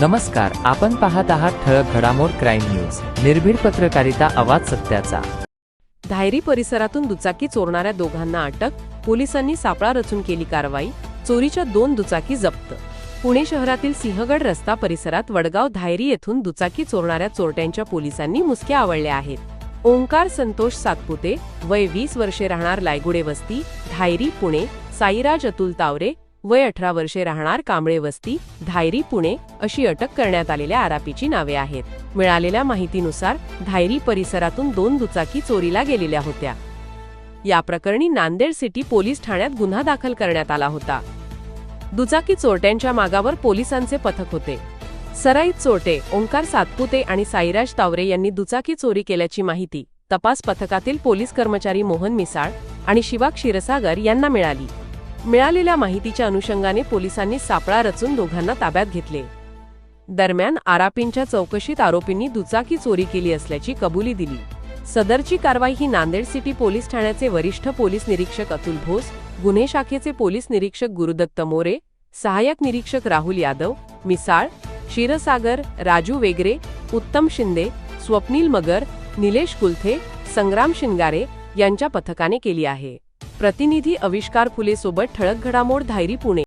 नमस्कार आपण पाहत आहात ठळक घडामोड क्राईम न्यूज. निर्भीड पत्रकारिता आवाज सत्याचा. धायरी परिसरातून दुचाकी चोरणाऱ्या दोघांना अटक पोलिसांनी सापळा रचून केली कारवाई चोरीच्या दोन दुचाकी जप्त. पुणे शहरातील सिंहगड रस्ता परिसरात वडगाव धायरी येथून दुचाकी चोरणाऱ्या चोरट्यांच्या पोलिसांनी मुसक्या आवळल्या आहेत. ओंकार संतोष सातपुते वय वीस वर्षे राहणार लायगुडे वस्ती धायरी पुणे साईराज अतुल तावरे वय अठरा वर्षे राहणार कांबळे वस्ती धायरी पुणे अशी अटक करण्यात आलेल्या आरोपीची नावे आहेत. मिळालेल्या माहितीनुसार धायरी परिसरातून दोन दुचाकी चोरीला गेलेल्या होत्या. या प्रकरणी नांदेड सिटी पोलीस ठाण्यात गुन्हा दाखल करण्यात आला होता. दुचाकी चोरट्यांच्या मागावर पोलिसांचे पथक होते. सराईत चोरटे ओंकार सातपुते आणि साईराज तावरे यांनी दुचाकी चोरी केल्याची माहिती तपास पथकातील पोलीस कर्मचारी मोहन मिसाळ आणि शिवा क्षीरसागर यांना मिळाली. मिळालेल्या माहितीच्या अनुषंगाने पोलिसांनी सापळा रचून दोघांना ताब्यात घेतले. दरम्यान आरापींच्या चौकशीत आरोपींनी दुचाकी चोरी केली असल्याची कबुली दिली. सदरची कारवाई ही नांदेड सिटी पोलीस ठाण्याचे वरिष्ठ पोलीस निरीक्षक अतुल भोस गुन्हे शाखेचे पोलीस निरीक्षक गुरुदत्त मोरे सहाय्यक निरीक्षक राहुल यादव मिसाळ क्षीरसागर राजू वेगरे उत्तम शिंदे स्वप्नील मगर निलेश कुलथे संग्राम शिंगारे यांच्या पथकाने केली आहे. प्रतिनिधी अविष्कार फुले सोबत ठळक घडामोड धायरी पुणे.